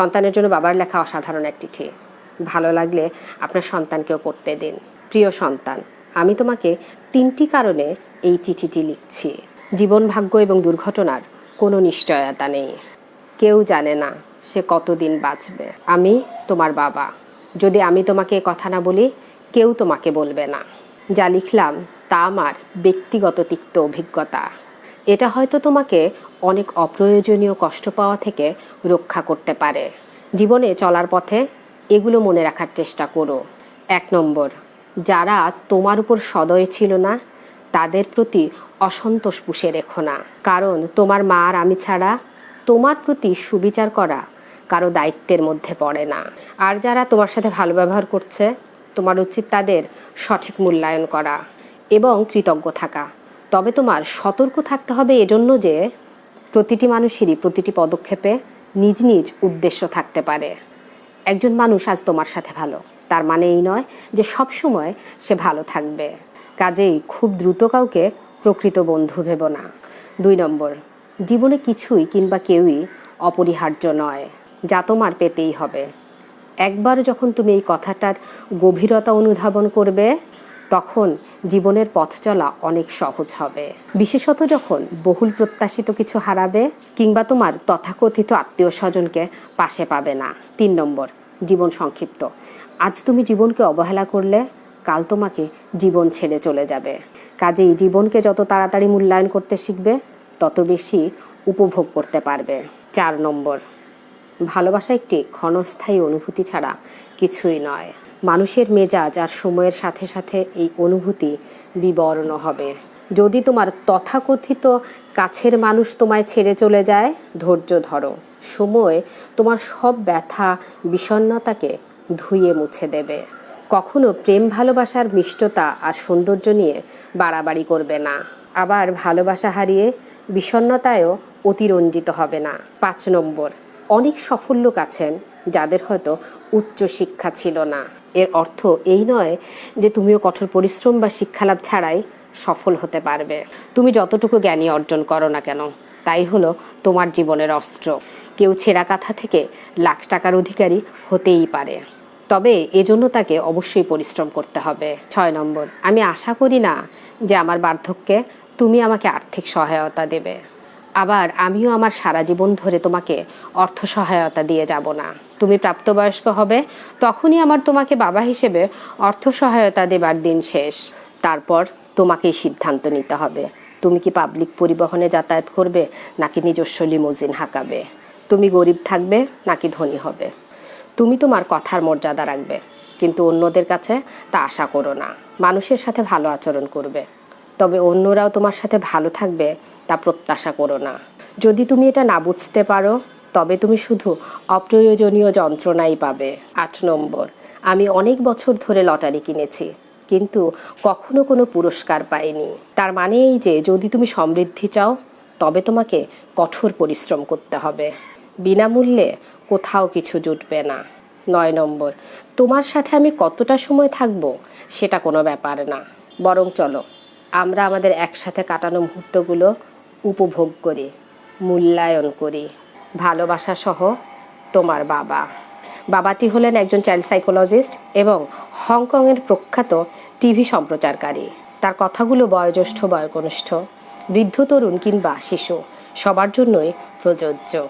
সন্তানের জন্য বাবার লেখা অসাধারণ এক চিঠি ভালো লাগলে আপনার সন্তানকেও পড়তে দিন। প্রিয় সন্তান, আমি তোমাকে তিনটি কারণে এই চিঠিটি লিখছি। জীবন ভাগ্য এবং দুর্ঘটনার কোনো নিশ্চয়তা নেই। কেউ জানে না সে কতদিন বাঁচবে। আমি তোমার বাবা। যদি আমি তোমাকে কথা না বলি, কেউ তোমাকে বলবে না। যা লিখলাম তা আমার ব্যক্তিগত তিক্ত অভিজ্ঞতা। এটা হয়তো তোমাকে অনেক অপ্রয়োজনীয় কষ্ট পাওয়া থেকে রক্ষা করতে পারে। জীবনে চলার পথে এগুলো মনে রাখার চেষ্টা করো। এক নম্বর, যারা তোমার উপর সদয় ছিল না, তাদের প্রতি অসন্তোষ পুষে রেখো না। কারণ তোমার মা আর আমি ছাড়া তোমার প্রতি সুবিচার করা কারও দায়িত্বের মধ্যে পড়ে না। আর যারা তোমার সাথে ভালো ব্যবহার করছে, তোমার উচিত তাদের সঠিক মূল্যায়ন করা এবং কৃতজ্ঞ থাকা। তবে তোমার সতর্ক থাকতে হবে এজন্য যে প্রতিটি মানুষেরই প্রতিটি পদক্ষেপে নিজ নিজ উদ্দেশ্য থাকতে পারে। একজন মানুষ আজ তোমার সাথে ভালো, তার মানে এই নয় যে সব সময় সে ভালো থাকবে। কাজেই খুব দ্রুত কাউকে প্রকৃত বন্ধু ভেব না। দুই নম্বর, জীবনে কিছুই কিংবা কেউই অপরিহার্য নয়, যা তোমার পেতেই হবে। একবার যখন তুমি এই কথাটার গভীরতা অনুধাবন করবে তখন জীবনের পথ চলা অনেক সহজ হবে। বিশেষত যখন বহুল প্রত্যাশিত কিছু হারাবে কিংবা তোমার তথাকথিত আত্মীয় স্বজনকে পাশে পাবে না। তিন নম্বর, জীবন সংক্ষিপ্ত। আজ তুমি জীবনকে অবহেলা করলে কাল তোমাকে জীবন ছেড়ে চলে যাবে। কাজেই জীবনকে যত তাড়াতাড়ি মূল্যায়ন করতে শিখবে, তত বেশি উপভোগ করতে পারবে। চার নম্বর, ভালোবাসা একটি ক্ষণস্থায়ী অনুভূতি ছাড়া কিছুই নয়। মানুষের মেজাজ আর সময়ের সাথে সাথে এই অনুভূতি বিবর্ণ হবে। যদি তোমার তথাকথিত কাছের মানুষ তোমায় ছেড়ে চলে যায়, ধৈর্য ধরো। সময় তোমার সব ব্যথা, বিষণ্ণতাকে ধুয়ে মুছে দেবে। কখনো প্রেম ভালোবাসার মিষ্টতা আর সৌন্দর্য নিয়ে বাড়াবাড়ি করবে না। আবার ভালোবাসা হারিয়ে বিষণ্ণতায়ও অতিরঞ্জিত হবে না। পাঁচ নম্বর অনেক সফল লোক আছেন যাদের হয়তো উচ্চ শিক্ষা ছিল না। এর অর্থ এই নয় যে তুমিও কঠোর পরিশ্রম বা শিক্ষালাভ ছাড়াই সফল হতে পারবে। তুমি যতটুকু জ্ঞানী অর্জন করো না কেন, তাই হলো তোমার জীবনের অস্ত্র। কেউ ছেঁড়া কাঁথা থেকে লাখ টাকার অধিকারী হতেই পারে। তবে এজন্য তাকে অবশ্যই পরিশ্রম করতে হবে। ছয় নম্বর, আমি আশা করি না যে আমার বার্ধক্যে তুমি আমাকে আর্থিক সহায়তা দেবে। আবার আমিও আমার সারা জীবন ধরে তোমাকে অর্থ সহায়তা দিয়ে যাব না। তুমি প্রাপ্তবয়স্ক হবে, তখনই আমার তোমাকে বাবা হিসেবে অর্থ সহায়তা দেবার দিন শেষ। তারপর তোমাকেই সিদ্ধান্ত নিতে হবে। তুমি কি পাবলিক পরিবহনে যাতায়াত করবে, নাকি নিজস্ব লিমোজিন হাঁকাবে? তুমি গরিব থাকবে, নাকি ধনী হবে? তুমি তোমার কথার মর্যাদা রাখবে, কিন্তু অন্যদের কাছে তা আশা করো না। মানুষের সাথে ভালো আচরণ করবে। তবে অন্যরাও তোমার সাথে ভালো থাকবে তা প্রত্যাশা করো না। যদি তুমি এটা না বুঝতে পারো, তবে তুমি শুধু অপ্রয়োজনীয় যন্ত্রণাই পাবে। আট নম্বর, আমি অনেক বছর ধরে লটারি কিনেছি, কিন্তু কখনো কোনো পুরস্কার পাইনি। তার মানে এই যে যদি তুমি সমৃদ্ধি চাও, তবে তোমাকে কঠোর পরিশ্রম করতে হবে। বিনামূল্যে কোথাও কিছু জুটবে না। নয় নম্বর, তোমার সাথে আমি কতটা সময় থাকব, সেটা কোনো ব্যাপার না। বরং চলো, আমরা আমাদের একসাথে কাটানো মুহূর্তগুলো উপভোগ করে, মূল্যায়ন করে ভালোবাসা সহ তোমার বাবা। বাবাটি হলেন একজন চাইল্ড সাইকোলজিস্ট এবং হংকংয়ের প্রখ্যাত টিভি সম্প্রচারকারী। তার কথাগুলো বয়োজ্যেষ্ঠ, বয়কনিষ্ঠ, বৃদ্ধ তরুণ কিংবা শিশু, সবার জন্যই প্রযোজ্য।